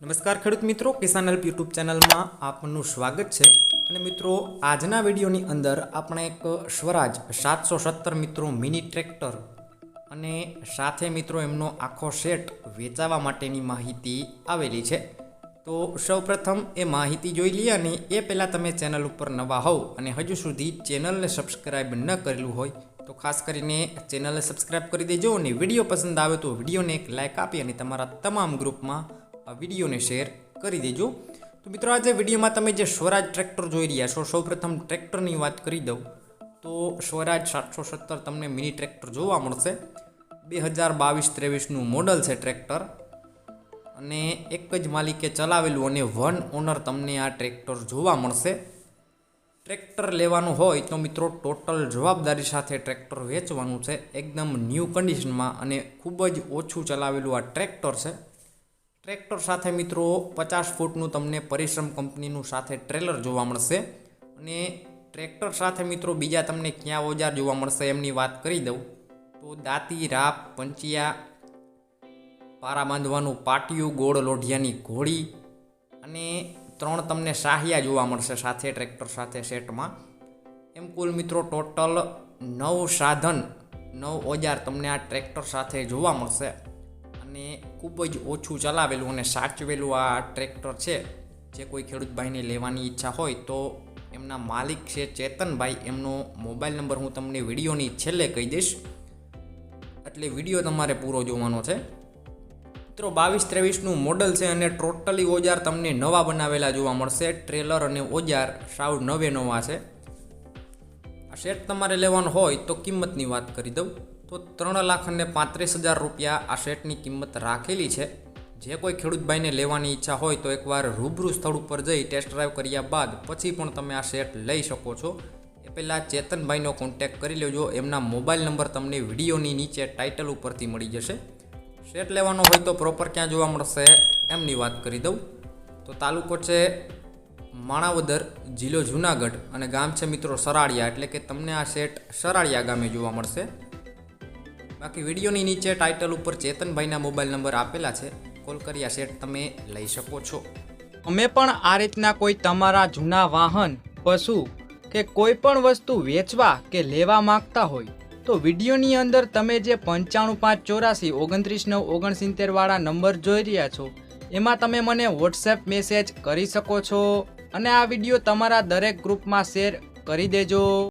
નમસ્કાર ખેડૂત મિત્રો, કિસાન હેલ્પ યુટ્યુબ ચેનલમાં આપનું સ્વાગત છે. અને મિત્રો, આજના વિડીયોની અંદર આપણે એક સ્વરાજ સાતસો સત્તર મિત્રો મિની ટ્રેક્ટર અને સાથે મિત્રો એમનો આખો સેટ વેચાવા માટેની માહિતી આવેલી છે. તો સૌપ્રથમ એ માહિતી જોઈ લઈએ અને એ પહેલાં તમે ચેનલ ઉપર નવા હોવ અને હજુ સુધી ચેનલને સબસ્ક્રાઈબ ન કરેલું હોય, તો ખાસ કરીને ચેનલને સબસ્ક્રાઈબ કરી દેજો અને વીડિયો પસંદ આવે તો વિડીયોને એક લાઇક આપી અને તમારા તમામ ગ્રુપમાં આ વિડીયોને શેર કરી દેજો. તો મિત્રો, આજે વિડીયોમાં તમે જે સ્વરાજ ટ્રેક્ટર જોઈ રહ્યા છો, સૌપ્રથમ ટ્રેક્ટરની વાત કરી દઉં. તો સ્વરાજ સાતસો સત્તર તમને મિની ટ્રેક્ટર જોવા મળશે. બે હજાર બાવીસ ત્રેવીસનું મોડલ છે ટ્રેક્ટર. અને એક જ માલિકે ચલાવેલું અને વન ઓનર તમને આ ટ્રેક્ટર જોવા મળશે. ટ્રેક્ટર લેવાનું હોય તો મિત્રો, ટોટલ જવાબદારી સાથે ટ્રેક્ટર વેચવાનું છે. એકદમ ન્યૂ કન્ડિશનમાં અને ખૂબ જ ઓછું ચલાવેલું આ ટ્રેક્ટર છે. ટ્રેક્ટર સાથે મિત્રો પચાસ ફૂટનું તમને પરિશ્રમ કંપનીનું સાથે ટ્રેલર જોવા મળશે. અને ટ્રેક્ટર સાથે મિત્રો બીજા તમને ક્યાં ઓજાર જોવા મળશે એમની વાત કરી દઉં. તો દાંતી, રાપ, પંચિયા, પારા બાંધવાનું પાટિયું, ગોળ લોઢિયાની ઘોડી અને ત્રણ તમને શાહિયા જોવા મળશે સાથે ટ્રેક્ટર સાથે સેટમાં. એમ કુલ મિત્રો ટોટલ નવ સાધન, નવ ઓજાર તમને આ ટ્રેક્ટર સાથે જોવા મળશે. અને ખૂબ જ ઓછું ચલાવેલું અને સાચવેલું આ ટ્રેક્ટર છે. જે કોઈ ખેડૂત ભાઈને લેવાની ઈચ્છા હોય તો એમના માલિક છે ચેતનભાઈ, એમનો મોબાઈલ નંબર હું તમને વિડીયોની છેલ્લે કહી દઈશ. એટલે વીડિયો તમારે પૂરો જોવાનો છે. મિત્રો, બાવીસ ત્રેવીસનું મોડલ છે અને ટોટલી ઓજાર તમને નવા બનાવેલા જોવા મળશે. ટ્રેલર અને ઓજાર સાવ નવે નવા છે. આ સેટ તમારે લેવાનો હોય તો કિંમતની વાત કરી દઉં. તો ત્રણ લાખ અને પાંત્રીસ હજાર રૂપિયા આ સેટની કિંમત રાખેલી છે. જે કોઈ ખેડૂત ભાઈને લેવાની ઈચ્છા હોય તો એકવાર રૂબરૂ સ્થળ ઉપર જઈ ટેસ્ટ ડ્રાઈવ કર્યા બાદ પછી પણ તમે આ સેટ લઈ શકો છો. એ પહેલાં ચેતનભાઈનો કોન્ટેક્ટ કરી લેજો. એમના મોબાઈલ નંબર તમને વિડીયોની નીચે ટાઇટલ ઉપરથી મળી જશે. સેટ લેવાનો હોય તો પ્રોપર ક્યાં જોવા મળશે એમની વાત કરી દઉં. તો તાલુકો છે માણાવદર, જિલ્લો જુનાગઢ અને ગામ છે મિત્રો સરાળિયા. એટલે કે તમને આ સેટ સરાળિયા ગામે જોવા મળશે. બાકી વિડીયોની નીચે ટાઇટલ ઉપર ચેતનભાઈના મોબાઈલ નંબર આપેલા છે. કોલ કરી આ સેટ તમે લઈ શકો છો. અમે પણ આ રીતના કોઈ તમારા જૂના વાહન, પશુ કે કોઈ પણ વસ્તુ વેચવા કે લેવા માંગતા હોય, તો વિડીયોની અંદર તમે જે પંચાણું પાંચ ચોરાસી ઓગણત્રીસ નવ ઓગણસિત્તેરવાળા નંબર જોઈ રહ્યા છો, એમાં તમે મને વોટ્સએપ મેસેજ કરી શકો છો અને આ વીડિયો તમારા દરેક ગ્રુપમાં શેર કરી દેજો.